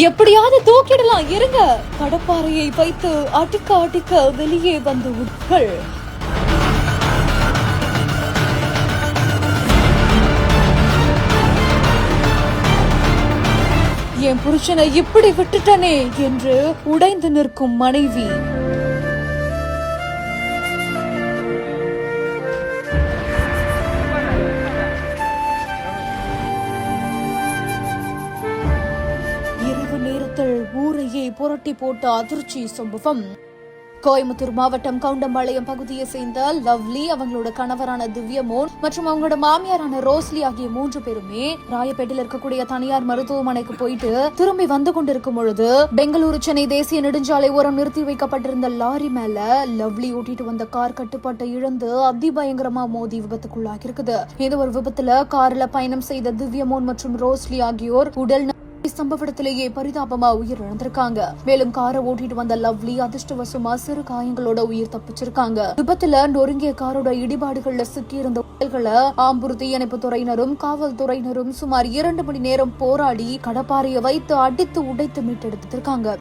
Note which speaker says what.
Speaker 1: எப்படியாவது தூக்கிடலாம். இருங்க. கடப்பாறையை வைத்து அடிக்க அடிக்க வெளியே வந்து உட்கள். என் புருஷனை இப்படி விட்டுட்டனே என்று உடைந்து நிற்கும் மனைவி. இரவு ஊரையே புரட்டி போட்ட அதிர்ச்சி சம்பவம். கோயம்புத்தூர் மாவட்டம் கவுண்டம்பாளையம் பகுதியை சேர்ந்த லவ்லி அவங்களோட கணவரான திவ்யமோன் மற்றும் அவங்களோட மாமியாரான ரோஸ்லி ஆகிய மூன்று பேருமே ராயப்பேட்டில் இருக்கக்கூடிய தனியார் மருத்துவமனைக்கு போயிட்டு திரும்பி வந்து கொண்டிருக்கும் பொழுது பெங்களூரு சென்னை தேசிய நெடுஞ்சாலை ஓரம் நிறுத்தி வைக்கப்பட்டிருந்த லாரி மேல லவ்லி ஓட்டிட்டு வந்த கார் கட்டுப்பாட்டை இழந்து அதிபயங்கரமா மோதி விபத்துக்குள்ளாகி இருக்குது இந்த ஒரு விபத்துல கார்ல பயணம் செய்த திவ்யமோன் மற்றும் ரோஸ்லி ஆகியோர் உடல் சம்பவ இடத்திலேயே பரிதாபமா உயிரிழந்திருக்காங்க. மேலும் காரை ஓட்டிட்டு வந்த லவ்லி அதிர்ஷ்டவசமா சிறு காயங்களோட உயிர் தப்பிச்சிருக்காங்க. விபத்துல நொறுங்கிய காரோட இடிபாடுகள்ல சிக்கியிருந்த உடல்களை ஆம்பூர் தீயணைப்பு துறையினரும் காவல்துறையினரும் சுமார் இரண்டு மணி நேரம் போராடி கடப்பாறையை வைத்து அடித்து உடைத்து மீட்டெடுத்திருக்காங்க.